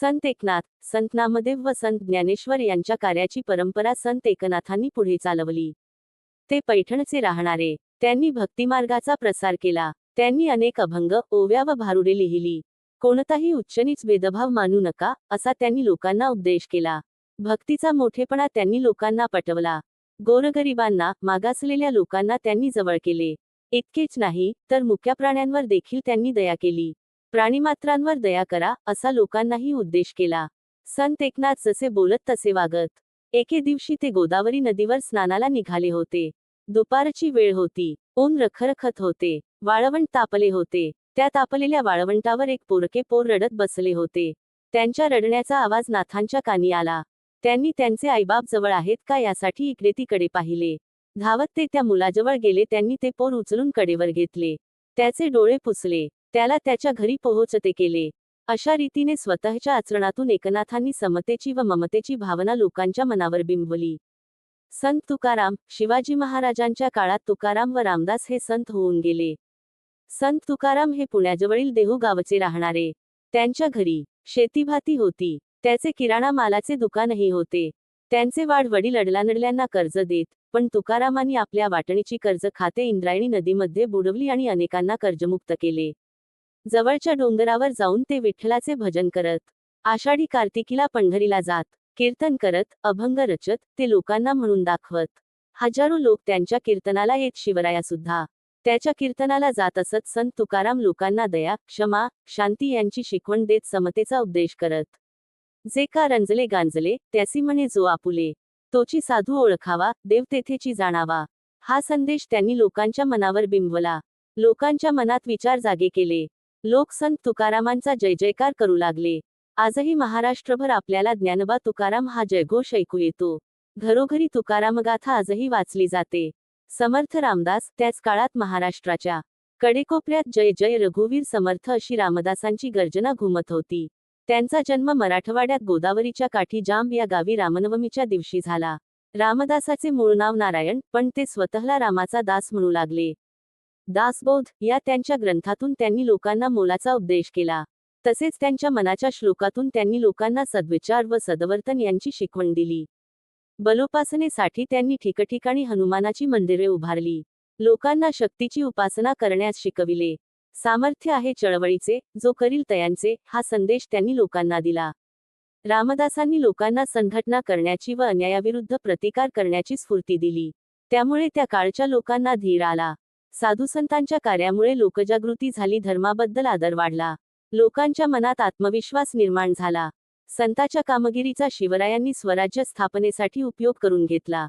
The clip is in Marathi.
संत एकनाथ संत नामदेव व संत ज्ञानेश्वर यांच्या कार्याची परंपरा संत एकनाथांनी पुढे चालवली. ते पैठणचे राहणारे त्यांनी भक्तिमार्गाचा प्रसार केला त्यांनी अनेक अभंग ओव्या व भारुडे लिहिली. कोणताही उच्चनीच भेदभाव मानू नका असा त्यांनी लोकांना उपदेश केला. भक्तीचा मोठेपणा त्यांनी लोकांना पटवला. गोरगरिबांना मागासलेल्या लोकांना त्यांनी जवळ केले. इतकेच नाही तर मुक्या प्राण्यांवर देखील त्यांनी दया केली. प्राणीमात्रांवर दया करा असा लोकांनाही उद्देश केला. संत एकनाथ जसे बोलत तसे वागत. एके दिवशी ते गोदावरी नदीवर स्नानाला निघाले होते. दुपारची वेळ होती. ऊन रखरखत होते. वाळवंट तापले होते. त्या तापलेल्या वाळवंटावर एक पोरके पोर रडत बसले होते. त्यांच्या रडण्याचा आवाज नाथांच्या कानी आला. त्यांनी त्यांचे आईबाप जवळ आहेत का यासाठी इकडे तिकडे पाहिले. धावत ते त्या मुलाजवळ गेले त्यांनी ते पोर उचलून कडेवर घेतले. त्याचे डोळे पुसले. त्याला त्याच्या घरी पोहोचते केले. अशा रीतीने स्वतःच्या आचरणातून एकनाथांनी समतेची व ममतेची भावना लोकांच्या मनावर बिंबवली. संत तुकाराम शिवाजी महाराजांच्या काळात तुकाराम व रामदास हे संत होऊन गेले. संत तुकाराम हे पुण्याजवळील देहू गावचे राहणारे. त्यांच्या घरी शेतीभाती होती. त्याचे किराणा मालाचे दुकानही होते. त्यांचे वाढ वडील अडलानडल्यांना कर्ज देत पण तुकारामांनी आपल्या वाटणीची कर्ज खाते इंद्रायणी नदीमध्ये बुडवली आणि अनेकांना कर्जमुक्त केले. जवळच्या डोंगरावर जाऊन ते विठ्ठलाचे भजन करत आषाढी कार्तिकीला पंढरीला जात कीर्तन करत अभंग रचत ते लोकांना म्हणून दाखवत. हजारो लोक त्यांच्या कीर्तनाला येत शिवराया सुद्धा त्याच्या कीर्तनाला जात असत संत तुकाराम लोकांना दया क्षमा शांती यांची शिकवण देत समतेचा उपदेश करत. जे का रंजले गांजले त्यासी म्हणे जो आपुले. तोची साधू ओळखावा देव तेथेची जाणावा. हा संदेश त्यांनी लोकांच्या मनावर बिंबवला. लोकांच्या मनात विचार जागे केले. लोक संत तुकारामांचा जय जयकार करू लागले. आजही महाराष्ट्रभर आपल्याला ज्ञानबा तुकाराम हा जयघोष ऐकू येतो. घरोघरी तुकारामगाथा आजही वाचली जाते. समर्थ रामदास त्याच काळात महाराष्ट्राच्या कडेकोपऱ्यात जय जय रघुवीर समर्थ अशी रामदासांची गर्जना घुमत होती. त्यांचा जन्म मराठवाड्यात गोदावरीच्या काठी जांब या गावी रामनवमीच्या दिवशी झाला. रामदासाचे मूळ नाव नारायण पण ते स्वतःला रामाचा दास म्हणू लागले. दासबोध या त्यांच्या ग्रंथातून त्यांनी लोकांना मोलाचा उपदेश केला. तसेच त्यांच्या मनाच्या श्लोकातून त्यांनी लोकांना सद्विचार व सदवर्तन यांची शिकवण दिली. बलोपासनेसाठी त्यांनी ठिकठिकाणी हनुमानाची मंदिरे उभारली. लोकांना शक्तीची उपासना करण्यास शिकविले. सामर्थ्य आहे चळवळीचे जो करील तयांचे हा संदेश त्यांनी लोकांना दिला. रामदासांनी लोकांना संघटना करण्याची व अन्यायाविरुद्ध प्रतिकार करण्याची स्फूर्ती दिली. त्यामुळे त्या काळच्या लोकांना धीर आला. साधुसंतांच्या कार्यामुळे लोकजागृती झाली धर्माबद्दल आदर वाढला. लोकांच्या मनात आत्मविश्वास निर्माण झाला. संताच्या कामगिरीचा शिवरायांनी स्वराज्य स्थापनेसाठी उपयोग करून घेतला.